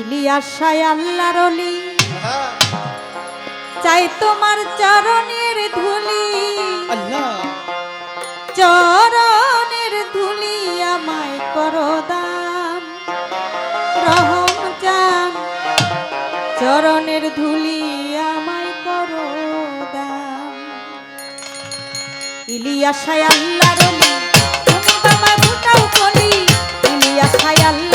ইলিয়াস রলি চাই তোমার চরণের ধুলি। চরণের ধুলি আমায় করদান রহম চান। চরণের ধুলি আমায় করো দান ইলিয়াস রলি তুমি আমার ফুটাও কলি ইলিয়াস সায় আল্লাহ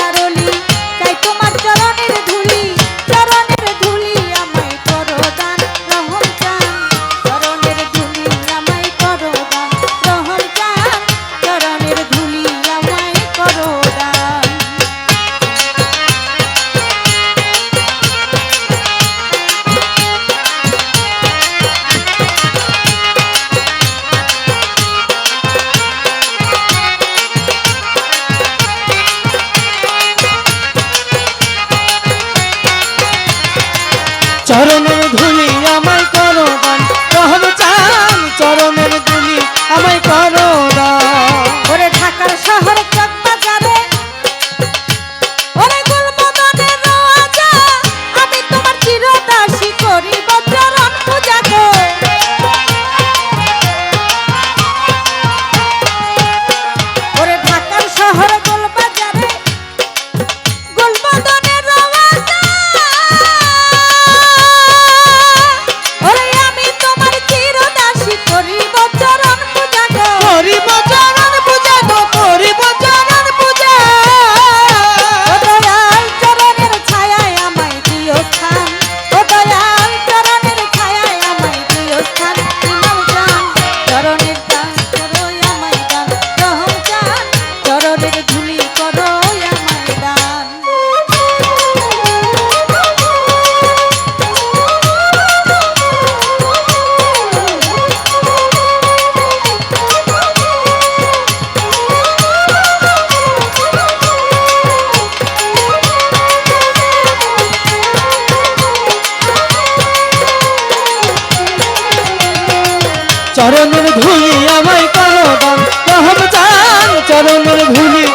চরণের ধুলি আমায় করো দান। রহম চান চরণের ধুলি।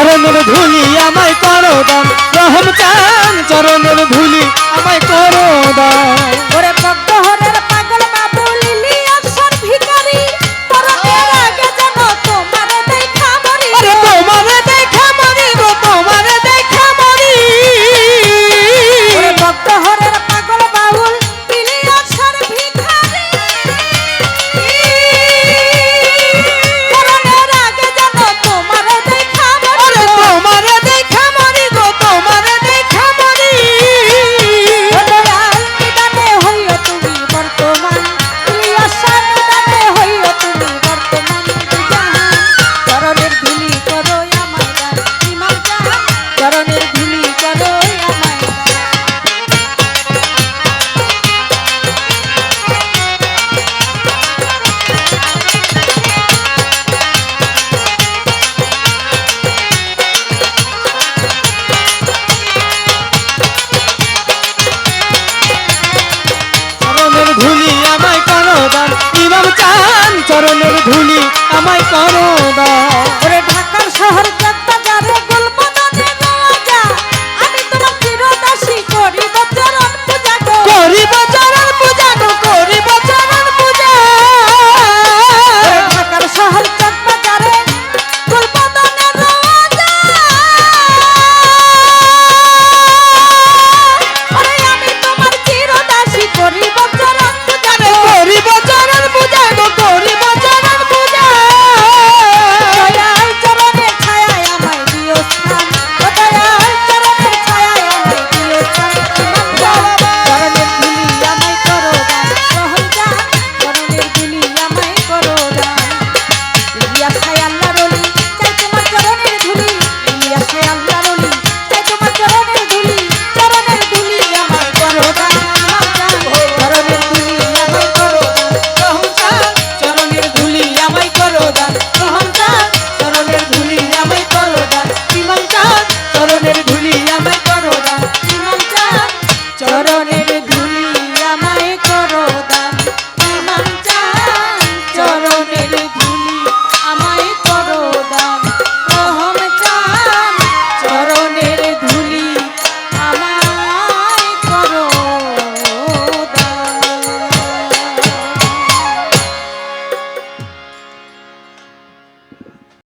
চরণের ধুলি আমায় করো দান। রহম চান চরণের ধুলি ধুলি আমায় করো দান। ইমাম চান চরণের ধুলি আমায় করো